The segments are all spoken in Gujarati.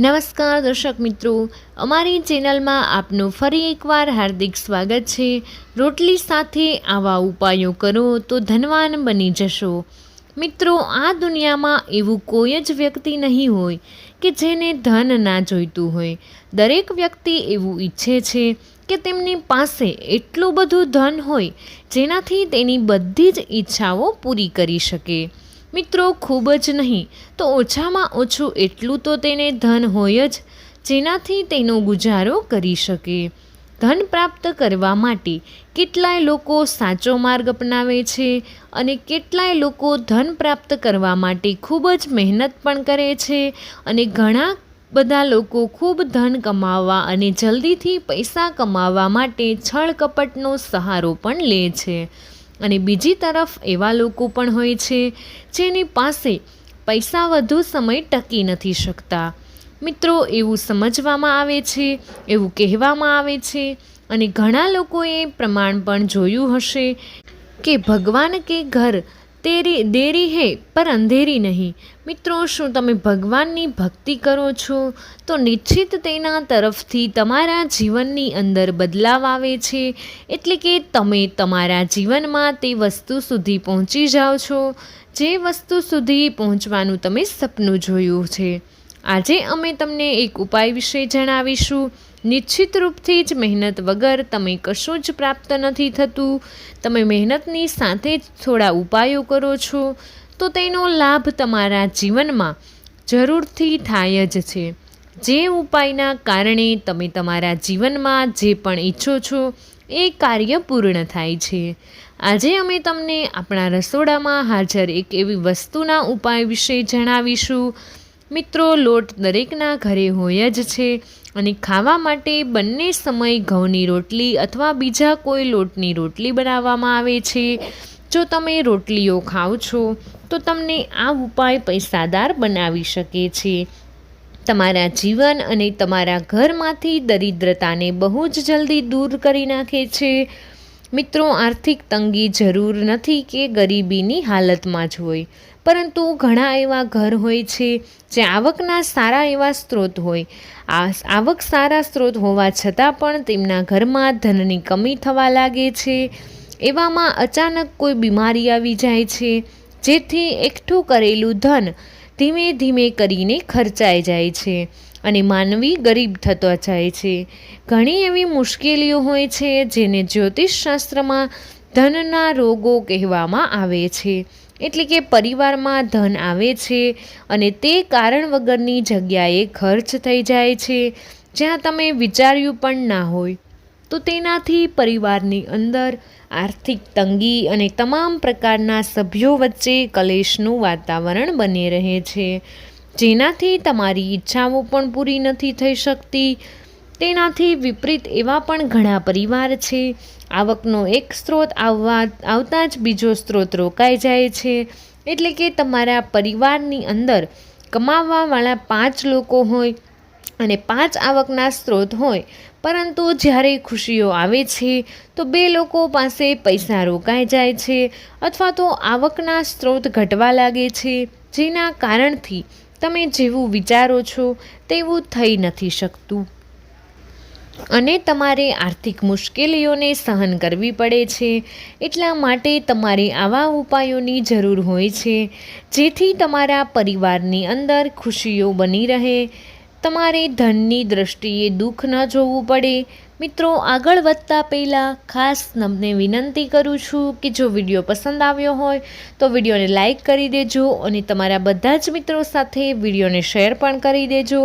નમસ્કાર દર્શક મિત્રો, અમારી ચેનલમાં આપનું ફરી એકવાર હાર્દિક સ્વાગત છે. રોટલી સાથે આવા ઉપાયો કરો તો ધનવાન બની જશો. મિત્રો, આ દુનિયામાં એવું કોઈ જ વ્યક્તિ નહીં હોય કે જેને ધન ના જોઈતું હોય. દરેક વ્યક્તિ એવું ઈચ્છે છે કે તેમની પાસે એટલું બધું ધન હોય જેનાથી તેની બધી જ ઈચ્છાઓ પૂરી કરી શકે. મિત્રો, ખૂબ જ નહીં. તો ઓછામાં ઓછું એટલું તો તેને ધન હોય જ, જેનાથી તેનો ગુજારો કરી શકે. ધન પ્રાપ્ત કરવા માટે કેટલાય લોકો સાચો માર્ગ અપનાવે છે અને કેટલાય લોકો ધન પ્રાપ્ત કરવા માટે ખૂબ જ મહેનત પણ કરે છે અને ઘણા બધા લોકો ખૂબ ધન કમાવવા અને જલ્દીથી પૈસા કમાવવા માટે છળ કપટનો સહારો પણ લે છે. અને બીજી તરફ એવા લોકો પણ હોય છે, જેની પાસે પૈસા વધુ સમય ટકી નથી શકતા. મિત્રો, એવું સમજવામાં આવે છે, એવું કહેવામાં આવે છે અને ઘણા લોકોએ પ્રમાણ પણ જોયું હશે કે ભગવાન કે ઘર તેરી દેરી હે, પર અંધેરી નહીં. મિત્રો, શું તમે ભગવાનની ભક્તિ કરો છો? તો નિશ્ચિત તેના તરફથી તમારા જીવનની અંદર બદલાવ આવે છે. એટલે કે તમે તમારા જીવનમાં તે વસ્તુ સુધી પહોંચી જાઓ છો. જે વસ્તુ સુધી પહોંચવાનું તમે સપનું જોયું છે. આજે અમે તમને એક ઉપાય વિશે જણાવીશું. નિશ્ચિત રૂપથી જ મહેનત વગર તમે કશું જ પ્રાપ્ત નથી થતું. તમે મહેનતની સાથે જ થોડા ઉપાયો કરો છો, તો તેનો લાભ તમારા જીવનમાં જરૂરથી થાય જ છે. જે ઉપાયના કારણે તમે તમારા જીવનમાં જે પણ ઈચ્છો છો, એ કાર્ય પૂર્ણ થાય છે. આજે અમે તમને આપણા રસોડામાં હાજર એક એવી વસ્તુના ઉપાય વિશે જણાવીશું. મિત્રો, લોટ દરેકના ઘરે હોય જ છે અને ખાવા માટે બંને સમય ઘઉંની રોટલી અથવા બીજા કોઈ લોટની રોટલી બનાવવામાં આવે છે. જો તમે રોટલીઓ ખાઓ છો, તો તમને આ ઉપાય પૈસાદાર બનાવી શકે છે. તમારા જીવન અને તમારા ઘરમાંથી દરિદ્રતાને બહુ જ જલ્દી દૂર કરી નાખે છે. મિત્રો, આર્થિક તંગી જરૂર નથી કે ગરીબીની હાલતમાં જ હોય. પરંતુ ઘણા એવા ઘર હોય છે જે આવકના સારા એવા સ્ત્રોત હોય. આ આવક સારા સ્ત્રોત હોવા છતાં પણ તેમના ઘરમાં ધનની કમી થવા લાગે છે. એવામાં અચાનક કોઈ બીમારી આવી જાય છે, જેથી એકઠું કરેલું ધન ધીમે ધીમે કરીને ખર્ચાઈ જાય છે અને માનવી ગરીબ થતો જાય છે. ઘણી એવી મુશ્કેલીઓ હોય છે જેને જ્યોતિષશાસ્ત્રમાં ધનના રોગો કહેવામાં આવે છે. એટલે કે પરિવારમાં ધન આવે છે અને તે કારણ વગરની જગ્યાએ ખર્ચ થઈ જાય છે, જ્યાં તમે વિચાર્યું પણ ના હોય. તો તેનાથી પરિવારની અંદર આર્થિક તંગી અને તમામ પ્રકારના સભ્યો વચ્ચે કલેશનું વાતાવરણ બની રહે છે. જેનાથી તમારી ઈચ્છાઓ પણ પૂરી નથી થઈ શકતી તેનાથી વિપરીત એવા પણ ઘણા પરિવાર છે. આવકનો એક સ્ત્રોત આવવા, આવતા જ બીજો સ્ત્રોત રોકાઈ જાય છે. એટલે કે તમારા પરિવારની અંદર કમાવાવાળા પાંચ લોકો હોય અને પાંચ આવકના સ્ત્રોત હોય, પરંતુ જ્યારે ખુશીઓ આવે છે, તો બે લોકો પાસે પૈસા રોકાઈ જાય છે અથવા તો આવકના સ્ત્રોત ઘટવા લાગે છે. જેના કારણથી તમે જેવું વિચારો છો, તેવું થઈ નથી શકતું. અને તમારે આર્થિક મુશ્કેલીઓને સહન કરવી પડે છે. એટલા માટે તમારે આવા ઉપાયોની જરૂર હોય છે. જેથી તમારા પરિવારની અંદર ખુશીઓ બની રહે. તમારે ધનની દ્રષ્ટિએ દુઃખ ન જોવું પડે. મિત્રો, આગળ વધતા પહેલાં ખાસ તમને વિનંતી કરું છું કે જો વીડિયો પસંદ આવ્યો હોય, તો વિડીયોને લાઇક કરી દેજો અને તમારા બધા જ મિત્રો સાથે વિડીયોને શેર પણ કરી દેજો.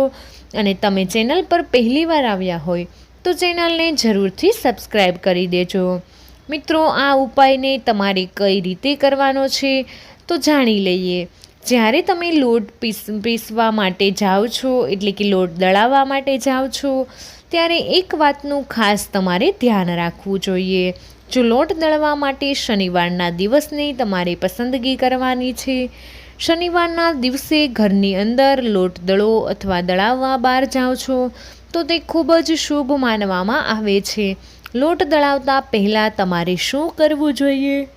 અને તમે ચેનલ પર પહેલીવાર આવ્યા હોય તો ચેનલને જરૂરથી સબસ્ક્રાઈબ કરી દેજો. મિત્રો, આ ઉપાયને તમારે કઈ રીતે કરવાનો છે તો જાણી લઈએ. જ્યારે તમે લોટ પીસ, પીસવા માટે જાઓ છો, એટલે કે લોટ દળાવવા માટે જાઓ છો, ત્યારે એક વાતનું ખાસ તમારે ધ્યાન રાખવું જોઈએ. જો લોટ દળવા માટે શનિવારના દિવસની તમારે પસંદગી કરવાની છે, શનિવારના દિવસે ઘરની અંદર લોટ દળો અથવા દળાવવા બહાર જાઓ છો તો તે ખૂબ જ શુભ માનવામાં આવે છે. લોટ દળાવતા પહેલાં તમારે શું કરવું જોઈએ?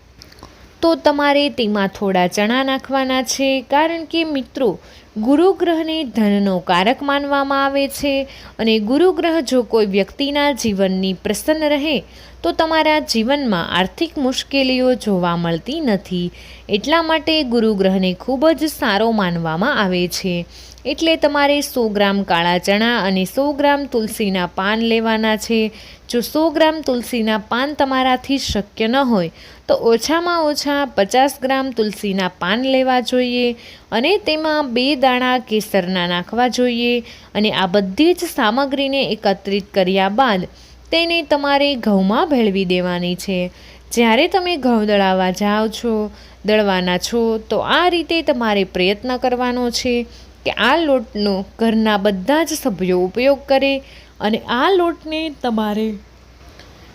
તો તમારે તેમાં થોડા ચણા નાખવાના છે, કારણ કે મિત્રો, ગુરુ ગ્રહને ધનનો કારક માનવામાં આવે છે અને ગુરુ ગ્રહ જો કોઈ વ્યક્તિના જીવનની પ્રસન્ન રહે, તો તમારા જીવનમાં આર્થિક મુશ્કેલીઓ જોવા મળતી નથી. એટલા માટે ગુરુ ગ્રહને ખૂબ જ સારો માનવામાં આવે છે. એટલે તમારે સો ગ્રામ કાળા ચણા અને સો ગ્રામ તુલસીના પાન લેવાના છે. જો સો ગ્રામ તુલસીના પાન તમારાથી શક્ય ન હોય, તો ઓછામાં ઓછા પચાસ ગ્રામ તુલસીના પાન લેવા જોઈએ અને તેમાં બે દાણા કેસરના નાખવા જોઈએ અને આ બધી જ સામગ્રીને એકત્રિત કર્યા બાદ તેને તમારે ઘઉંમાં ભેળવી દેવાની છે. જ્યારે તમે ઘઉં દળાવવા જાઓ છો, દળવાના છો, તો આ રીતે તમારે પ્રયત્ન કરવાનો છે કે આ લોટનો ઘરના બધા જ સભ્યો ઉપયોગ કરે અને આ લોટને તમારે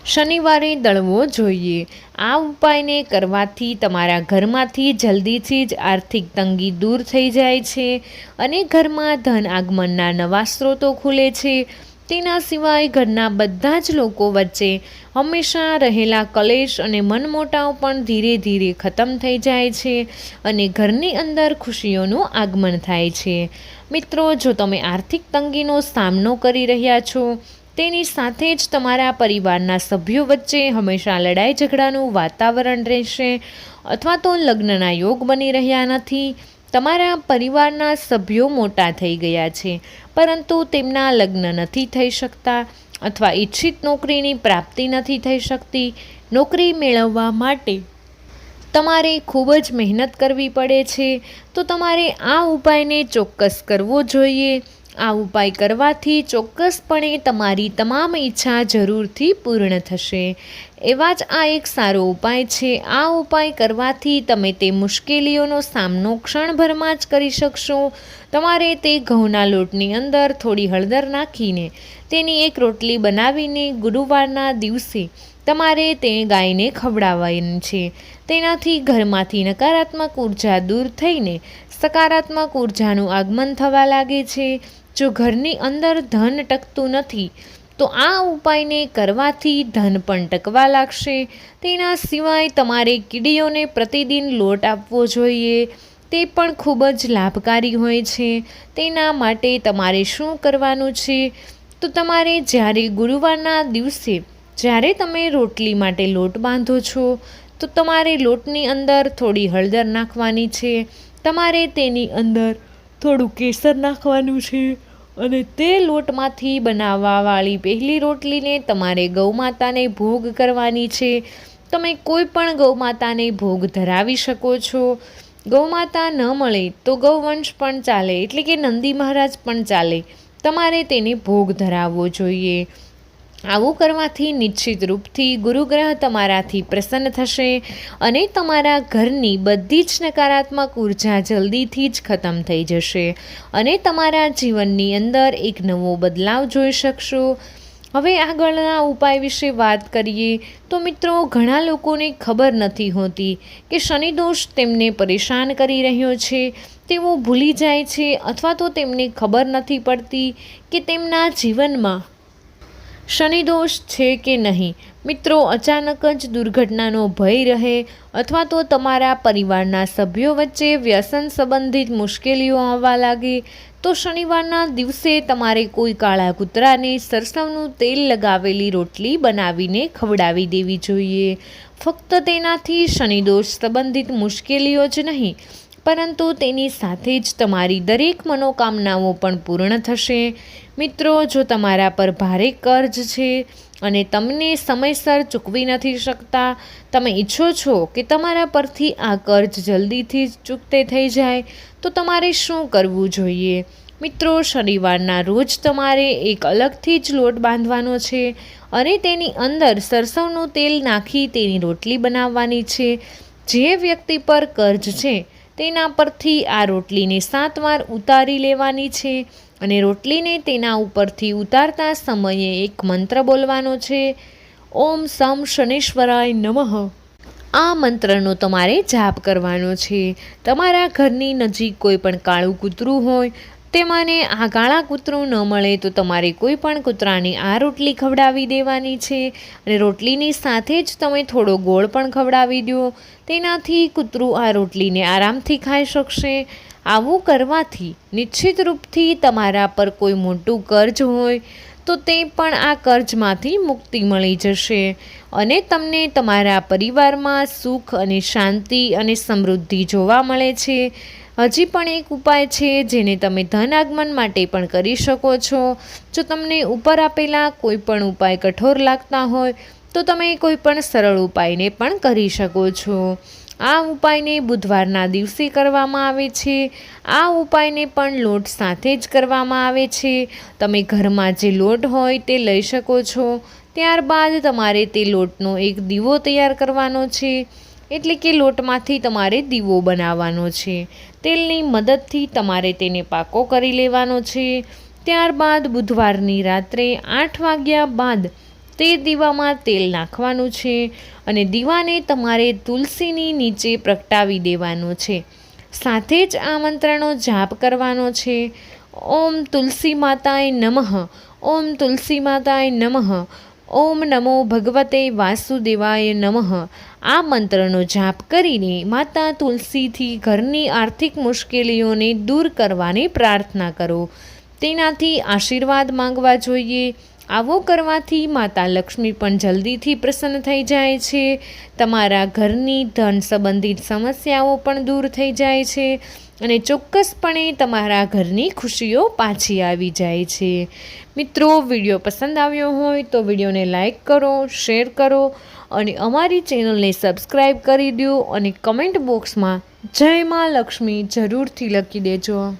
શનિવારે દળવો જોઈએ. આ ઉપાયને કરવાથી તમારા ઘરમાંથી જલ્દીથી જ આર્થિક તંગી દૂર થઈ જાય છે અને ઘરમાં ધન આગમનના નવા સ્ત્રોતો ખુલે છે. તેના સિવાય ઘરના બધા જ લોકો વચ્ચે હંમેશા રહેલા કલેશ અને મનમોટાવ પણ ધીરે ધીરે ખતમ થઈ જાય છે અને ઘરની અંદર ખુશીઓનું આગમન થાય છે. મિત્રો, જો તમે આર્થિક તંગીનો સામનો કરી રહ્યા છો, તેની સાથે જ તમારા પરિવારના સભ્યો વચ્ચે હંમેશા લડાઈ ઝઘડાનું વાતાવરણ રહેશે અથવા તો લગ્નના યોગ બની રહ્યા નથી. તમારા પરિવારના સભ્યો મોટા થઈ ગયા છે, પરંતુ તેમના લગ્ન નથી થઈ શકતા અથવા ઈચ્છિત નોકરીની પ્રાપ્તિ નથી થઈ શકતી નોકરી મેળવવા માટે. તમારે ખૂબ જ મહેનત કરવી પડે છે, તો તમારે આ ઉપાયને ચોક્કસ કરવો જોઈએ. આ ઉપાય કરવાથી ચોક્કસપણે તમારી તમામ ઈચ્છા જરૂરથી પૂર્ણ થશે. એવા જ આ એક સારો ઉપાય છે. આ ઉપાય કરવાથી તમે તે મુશ્કેલીઓનો સામનો ક્ષણભરમાં જ કરી શકશો. તમારે તે ઘઉંના લોટની અંદર થોડી હળદર નાખીને તેની એક રોટલી બનાવીને ગુરુવારના દિવસે તમારે તે ગાયને ખવડાવવાની છે. તેનાથી ઘરમાંથી નકારાત્મક ઊર્જા દૂર થઈને સકારાત્મક ઉર્જાનું આગમન થવા લાગે છે. જો ઘરની અંદર ધન ટકતું નથી, તો આ ઉપાયને કરવાથી ધન પણ ટકવા લાગશે. તેના સિવાય તમારે કીડીઓને પ્રતિદિન લોટ આપવો જોઈએ. તે પણ ખૂબ જ લાભકારી હોય છે. તેના માટે તમારે શું કરવાનું છે? તો તમારે જ્યારે ગુરુવારના દિવસે, જ્યારે તમે રોટલી માટે લોટ બાંધો છો, તો તમારે લોટની અંદર થોડી હળદર નાખવાની છે. તમારે તેની અંદર થોડું કેસર નાખવાનું છે. અને તે લોટમાંથી બનાવવાવાળી પહેલી રોટલીને તમારે ગૌમાતાને ભોગ કરવાની છે. તમે કોઈ પણ ગૌમાતાને ભોગ ધરાવી શકો છો. ગૌમાતા ન મળે તો ગૌવંશ પણ ચાલે, એટલે કે નંદી મહારાજ પણ ચાલે. તમારે તેને ભોગ ધરાવવો જોઈએ. આવું કરવાથી નિશ્ચિત રૂપથી ગુરુગ્રહ તમારાથી પ્રસન્ન થશે અને તમારા ઘરની બધી જ નકારાત્મક ઊર્જા જલ્દીથી જ ખતમ થઈ જશે અને તમારા જીવનની અંદર એક નવો બદલાવ જોઈ શકશો. હવે આગળના ઉપાય વિશે વાત કરીએ તો મિત્રો, ઘણા લોકોને ખબર નથી હોતી કે શનિદોષ તેમને પરેશાન કરી રહ્યો છે, તેઓ ભૂલી જાય છે અથવા તો તેમને ખબર નથી પડતી કે તેમના જીવનમાં શનિદોષ છે કે નહીં? મિત્રો, અચાનક જ દુર્ઘટનાનો ભય રહે અથવા તો તમારા પરિવારના સભ્યો વચ્ચે વ્યસન સંબંધિત મુશ્કેલીઓ આવવા લાગે, તો શનિવારના દિવસે તમારે કોઈ કાળા કૂતરાને સરસવનું તેલ લગાવેલી રોટલી બનાવીને ખવડાવી દેવી જોઈએ. ફક્ત તેનાથી શનિદોષ સંબંધિત મુશ્કેલીઓ જ નહીં, પરંતુ તેની સાથે જ તમારી દરેક મનોકામનાઓ પણ પૂર્ણ થશે. મિત્રો, જો તમારા પર ભારે કર્જ છે અને તમને સમયસર ચૂકવી નથી શકતા, તમે ઈચ્છો છો કે તમારા પરથી આ કર્જ જલ્દીથી ચૂકતે થઈ જાય, તો તમારે શું કરવું જોઈએ? મિત્રો, શનિવારના રોજ તમારે એક અલગથી જ લોટ બાંધવાનો છે અને તેની અંદર સરસવનું તેલ નાખી તેની રોટલી બનાવવાની છે. જે વ્યક્તિ પર કર્જ છે, તેના પરથી આ રોટલીને સાત વાર ઉતારી લેવાની છે. અને રોટલીને તેના ઉપરથી ઉતારતા સમયે એક મંત્ર બોલવાનો છે, ઓમ સમ શનેશ્વરાય નમઃ. આ મંત્રનો તમારે જાપ કરવાનો છે. તમારા ઘરની નજીક કોઈ પણ કાળું કૂતરું હોય, તેમાંને આ કાળા કૂતરું ન મળે તો તમારે કોઈ પણ કૂતરાને આ રોટલી ખવડાવી દેવાની છે. અને રોટલીની સાથે જ તમે થોડો ગોળ પણ ખવડાવી દો. તેનાથી કૂતરું આ રોટલીને આરામથી ખાઈ શકશે. આવું કરવાથી નિશ્ચિત રૂપથી તમારા પર કોઈ મોટું કર્જ હોય, તો તે પણ આ કર્જમાંથી મુક્તિ મળી જશે અને તમને તમારા પરિવારમાં સુખ અને શાંતિ અને સમૃદ્ધિ જોવા મળે છે. હજી પણ એક ઉપાય છે જેને તમે ધન આગમન માટે પણ કરી શકો છો. જો તમને ઉપર આપેલા કોઈ પણ ઉપાય કઠોર લાગતા હોય, તો તમે કોઈ પણ સરળ ઉપાયને પણ કરી શકો છો. આ ઉપાયને બુધવારના દિવસે કરવામાં આવે છે. આ ઉપાયને પણ લોટ સાથે જ કરવામાં આવે છે. તમે ઘરમાં જે લોટ હોય તે લઈ શકો છો. ત્યારબાદ તમારે તે લોટનો એક દીવો તૈયાર કરવાનો છે. એટલે કે લોટમાંથી તમારે દીવો બનાવવાનો છે. તેલની મદદથી તમારે તેને પાકો કરી લેવાનો છે. ત્યારબાદ બુધવારની રાત્રે આઠ વાગ્યા બાદ તે દીવામાં તેલ નાખવાનું છે અને દીવાને તમારે તુલસીની નીચે પ્રગટાવી દેવાનો છે. સાથે જ આ મંત્રનો જાપ કરવાનો છે. ઓમ તુલસી માતાએ નમઃ, ઓમ તુલસી માતાએ નમઃ, ઓમ નમો ભગવતે વાસુદેવાય નમઃ. આ મંત્રનો જાપ કરીને માતા તુલસીથી ઘરની આર્થિક મુશ્કેલીઓને દૂર કરવાની પ્રાર્થના કરો. તેનાથી આશીર્વાદ માંગવા જોઈએ. આવો કરવાથી માતા લક્ષ્મી પણ જલ્દીથી પ્રસન્ન થઈ જાય છે. તમારા ઘરની ધન સંબંધિત સમસ્યાઓ પણ દૂર થઈ જાય છે અને ચોક્કસપણે તમારા ઘરની ખુશીઓ પાછી આવી જાય છે. મિત્રો, વીડિયો પસંદ આવ્યો હોય તો વિડીયોને લાઈક કરો, શેર કરો અને અમારી ચેનલને સબસ્ક્રાઈબ કરી દો અને કમેન્ટ બોક્સમાં જય મા લક્ષ્મી જરૂરથી લખી દેજો.